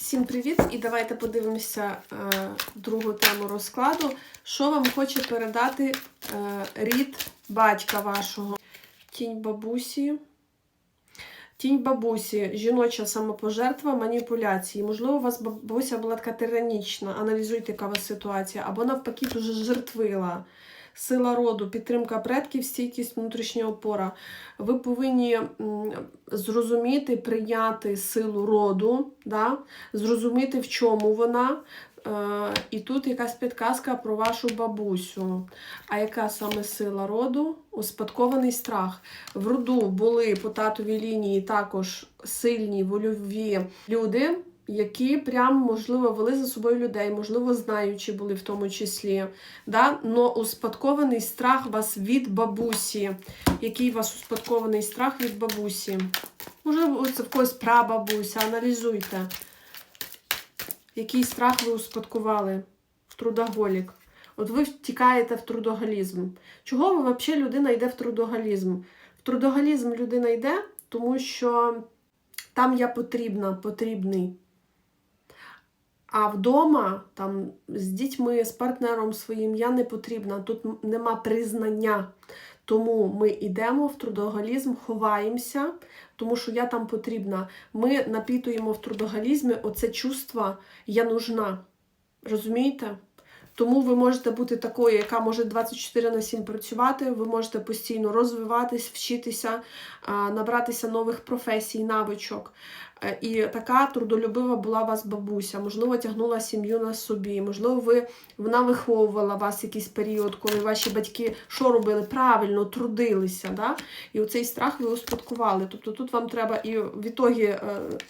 Всім привіт! І давайте подивимося е, другу тему розкладу. Що вам хоче передати е, рід батька вашого? Тінь бабусі. Тінь бабусі, жіноча самопожертва, маніпуляції. Можливо, у вас бабуся була така тиранічна, аналізуйте, яка у вас ситуація, або навпаки, дуже жертвила. Сила роду, підтримка предків, стійкість, внутрішня опора. Ви повинні зрозуміти, прийняти силу роду, да? зрозуміти, в чому вона. Е, і тут якась підказка про вашу бабусю. А яка саме сила роду? Успадкований страх. В роду були по татовій лінії також сильні вольові люди, які прям, можливо, вели за собою людей, можливо, знаючи були в тому числі. Да? Но успадкований страх вас від бабусі. Який у вас успадкований страх від бабусі? Можливо, це в когось прабабуся, аналізуйте. Який страх ви успадкували в трудоголік? От ви втікаєте в трудоголізм. Чого ви взагалі людина йде в трудоголізм? В трудоголізм людина йде, тому що там я потрібна, потрібний. А вдома, там, з дітьми, з партнером своїм я не потрібна, тут нема признання. Тому ми йдемо в трудоголізм, ховаємося, тому що я там потрібна. Ми напітуємо в трудоголізмі оце чувство я нужна. Розумієте? Тому ви можете бути такою, яка може 24 на 7 працювати, ви можете постійно розвиватись, вчитися, набратися нових професій, навичок. Е, і така трудолюбива була вас бабуся, можливо, тягнула сім'ю на собі, можливо, ви, вона виховувала вас якийсь період, коли ваші батьки що робили? Правильно, трудилися. Да? І оцей страх ви успадкували. Тобто тут вам треба і в ітогі е,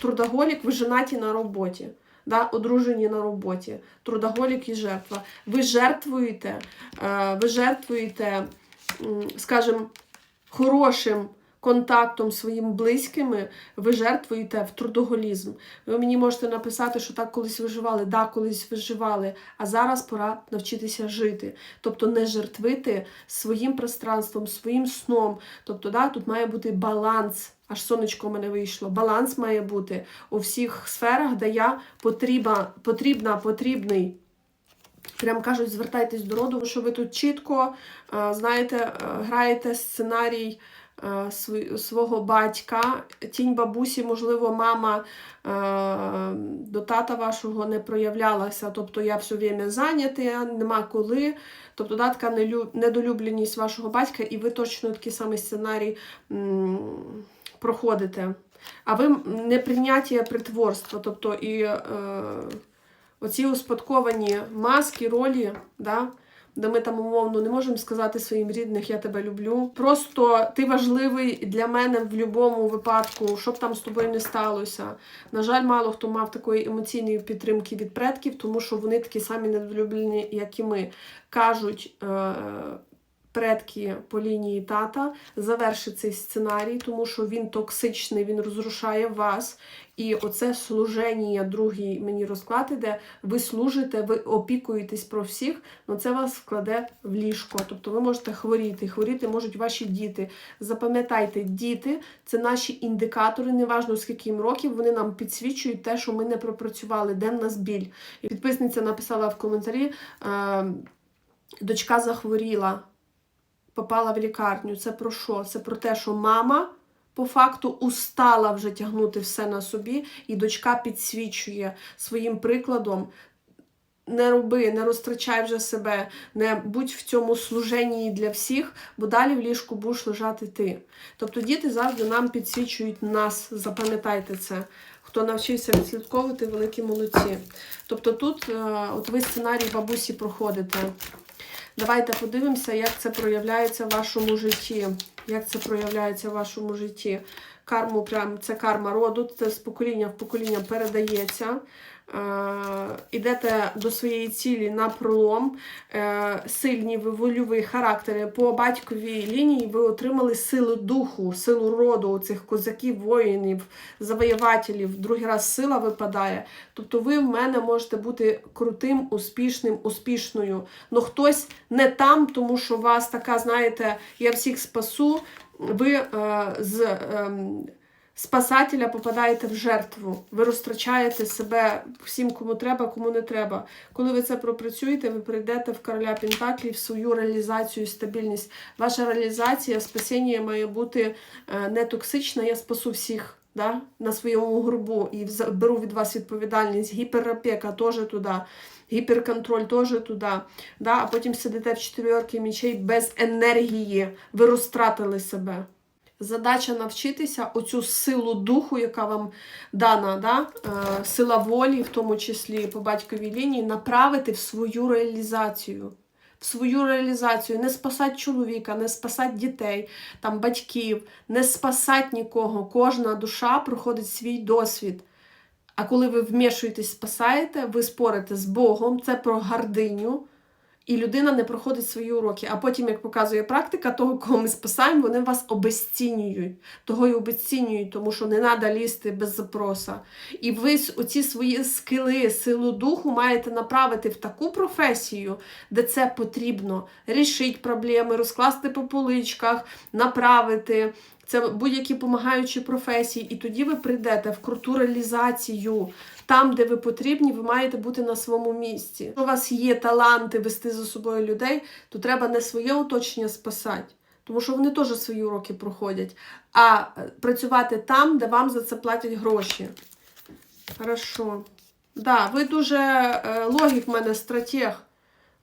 трудоголік, ви женаті на роботі да, одружені на роботі, трудоголік і жертва. Ви жертвуєте, е, ви жертвуєте, скажімо, хорошим контактом своїм близькими, ви жертвуєте в трудоголізм. Ви мені можете написати, що так колись виживали, да, колись виживали, а зараз пора навчитися жити. Тобто не жертвити своїм пространством, своїм сном. Тобто, да, тут має бути баланс. Аж сонечко в мене вийшло. Баланс має бути у всіх сферах, де я потрібна, потрібна, потрібний. Прям кажуть, звертайтесь до роду, що ви тут чітко, е, знаєте, е, граєте сценарій е, свого батька. Тінь бабусі, можливо, мама до тата вашого не проявлялася. Тобто я все время зайнята, нема коли. Тобто да, така недолюбленість вашого батька, і ви точно такий самий сценарій проходите. А ви не прийняття притворства, тобто і е, оці успадковані маски, ролі, да, де ми там умовно не можемо сказати своїм рідних Я тебе люблю. Просто ти важливий для мене в будь-якому випадку, що б там з тобою не сталося. На жаль, мало хто мав такої емоційної підтримки від предків, тому що вони такі самі недолюблені, як і ми. Кажуть. Е, предки по лінії тата завершить цей сценарій, тому що він токсичний, він розрушає вас. І оце служення, другий мені розклад іде, ви служите, ви опікуєтесь про всіх, але це вас вкладе в ліжко. Тобто ви можете хворіти, хворіти можуть ваші діти. Запам'ятайте, діти це наші індикатори, неважно скільки їм років, вони нам підсвічують те, що ми не пропрацювали, де в нас біль. І підписниця написала в коментарі: дочка захворіла попала в лікарню. Це про що? Це про те, що мама по факту устала вже тягнути все на собі, і дочка підсвічує своїм прикладом. Не роби, не розтрачай вже себе, не будь в цьому служенні для всіх, бо далі в ліжку будеш лежати ти. Тобто діти завжди нам підсвічують нас, запам'ятайте це. Хто навчився відслідковувати, великі молодці. Тобто тут е, от ви сценарій бабусі проходите. Давайте подивимося, як це проявляється в вашому житті. Як це проявляється в вашому житті? Карму, прям це карма роду, це з покоління в покоління передається. Ідете до своєї цілі на пролом, е, сильні ви вольові характери. По батьковій лінії ви отримали силу духу, силу роду, цих козаків, воїнів, завоювателів. Другий раз сила випадає. Тобто ви в мене можете бути крутим, успішним, успішною. Но хтось не там, тому що у вас така, знаєте, я всіх спасу, ви е, з. Е, спасателя попадаєте в жертву. Ви розтрачаєте себе всім, кому треба, кому не треба. Коли ви це пропрацюєте, ви прийдете в короля Пентаклів в свою реалізацію і стабільність. Ваша реалізація, спасіння має бути е, не токсична, я спасу всіх. Да? На своєму грубу і беру від вас відповідальність, гіперопека теж туди, гіперконтроль теж туди. Да? А потім сидите в четвірки мічей без енергії, ви розтратили себе. Задача навчитися оцю силу духу, яка вам дана, да? е, сила волі, в тому числі по батьковій лінії, направити в свою реалізацію. В свою реалізацію не спасати чоловіка, не спасати дітей, там, батьків, не спасати нікого. Кожна душа проходить свій досвід. А коли ви вмішуєтесь, спасаєте, ви спорите з Богом, це про гординю, і людина не проходить свої уроки. А потім, як показує практика, того, кого ми спасаємо, вони вас обезцінюють. Того й обезцінюють, тому що не треба лізти без запроса. І ви оці свої скили, силу духу маєте направити в таку професію, де це потрібно. Рішити проблеми, розкласти по поличках, направити. Це будь-які допомагаючі професії, і тоді ви прийдете в круту реалізацію. Там, де ви потрібні, ви маєте бути на своєму місці. Якщо у вас є таланти вести за собою людей, то треба не своє оточення спасати, тому що вони теж свої уроки проходять, а е, працювати там, де вам за це платять гроші. Хорошо. Да, ви дуже е, логік в мене стратег.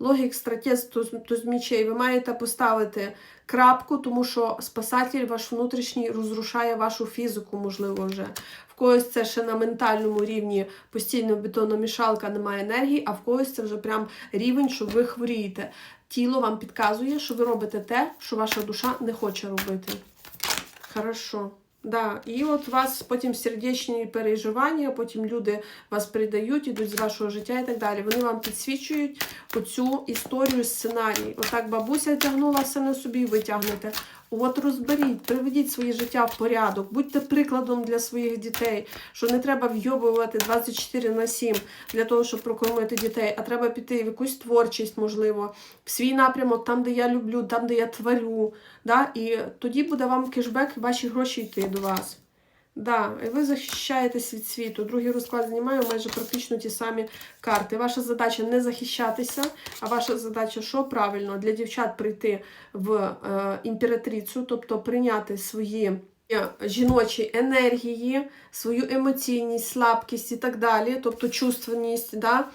Логік, стратег то, то мічей. Ви маєте поставити крапку, тому що спасатель ваш внутрішній розрушає вашу фізику, можливо, вже. В когось це ще на ментальному рівні постійно бетономішалка, немає енергії, а в когось це вже прям рівень, що ви хворієте. Тіло вам підказує, що ви робите те, що ваша душа не хоче робити. Хорошо. Да. І от у вас потім сердечні переживання, потім люди вас придають, ідуть з вашого життя і так далі. Вони вам підсвічують оцю історію, сценарій. Отак бабуся тягнула все на собі, ви тягнете. От розберіть, приведіть своє життя в порядок, будьте прикладом для своїх дітей, що не треба вйобувати 24 на 7 для того, щоб прокормити дітей, а треба піти в якусь творчість, можливо, в свій напрямок, там, де я люблю, там, де я творю. Да? І тоді буде вам кешбек і ваші гроші йти до вас. Да, ви захищаєтесь від світу. Другий розклад знімаю майже практично ті самі карти. Ваша задача не захищатися, а ваша задача, що правильно, для дівчат прийти в е, імператрицю, тобто прийняти свої е, жіночі енергії, свою емоційність, слабкість і так далі, тобто чувственність, да?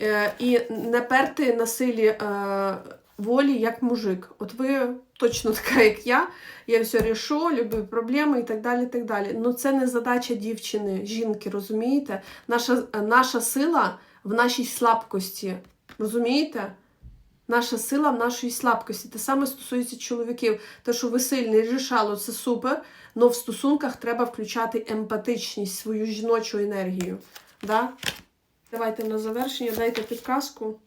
е, і не перти на силі е, волі як мужик. От ви точно така, як я, я все рішу, люблю проблеми і так далі. так далі. Ну це не задача дівчини, жінки, розумієте? Наша, наша сила в нашій слабкості. Розумієте? Наша сила в нашій слабкості. Те саме стосується чоловіків. Те, що ви сильний, рішало, це супер. але в стосунках треба включати емпатичність, свою жіночу енергію. Да? Давайте на завершення, дайте підказку.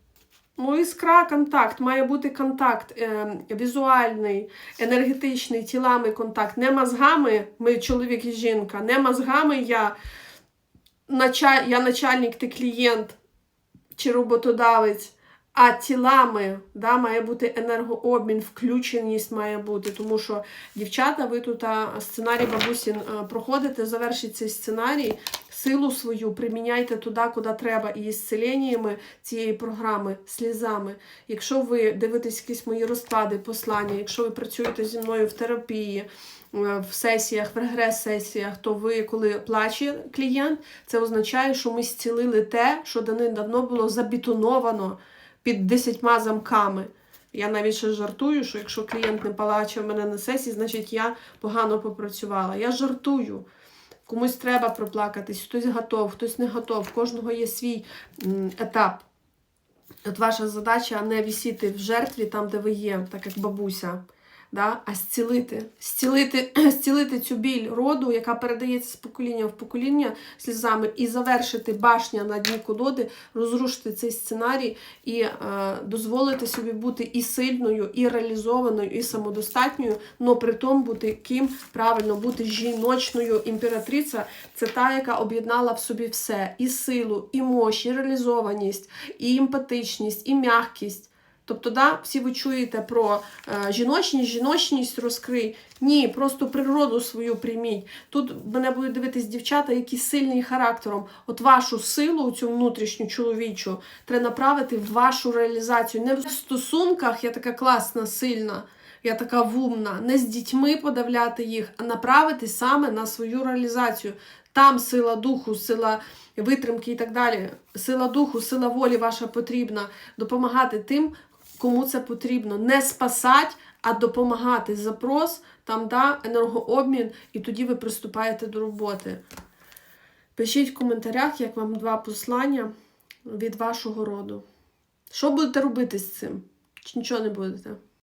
Ну, іскра, контакт, має бути контакт е, візуальний, енергетичний, тілами контакт. Не мозгами, ми чоловік і жінка, не мозгами я, началь, я начальник, ти клієнт чи роботодавець, а тілами да, має бути енергообмін, включеність має бути. Тому що, дівчата, ви тут сценарій бабусін а, проходите, завершіть цей сценарій, силу свою приміняйте туди, куди треба, і зціленнями цієї програми, слізами. Якщо ви дивитесь якісь мої розклади, послання, якщо ви працюєте зі мною в терапії, е, в сесіях, в регрес-сесіях, то ви, коли плаче клієнт, це означає, що ми зцілили те, що давно було забетоновано під десятьма замками. Я навіть ще жартую, що якщо клієнт не палачив мене на сесії, значить я погано попрацювала. Я жартую. Комусь треба проплакатись, хтось готов, хтось не готов. В кожного є свій етап. От ваша задача не висіти в жертві там, де ви є, так як бабуся, да? а зцілити. Зцілити, зцілити цю біль роду, яка передається з покоління в покоління сльозами, і завершити башня на дні колоди, розрушити цей сценарій і е, дозволити собі бути і сильною, і реалізованою, і самодостатньою, але при тому бути ким правильно бути жіночною імператриця. Це та, яка об'єднала в собі все: і силу, і мощь, і реалізованість, і емпатичність, і м'якість. Тобто, да, всі ви чуєте про е, жіночність, жіночність розкрий. Ні, просто природу свою прийміть. Тут мене будуть дивитись дівчата, які сильні характером. От вашу силу, цю внутрішню чоловічу, треба направити в вашу реалізацію. Не в стосунках я така класна, сильна, я така вумна, не з дітьми подавляти їх, а направити саме на свою реалізацію. Там сила духу, сила витримки і так далі. Сила духу, сила волі ваша потрібна. Допомагати тим, кому це потрібно. Не спасати, а допомагати. Запрос, там да, енергообмін, і тоді ви приступаєте до роботи. Пишіть в коментарях, як вам два послання від вашого роду. Що будете робити з цим? Чи нічого не будете?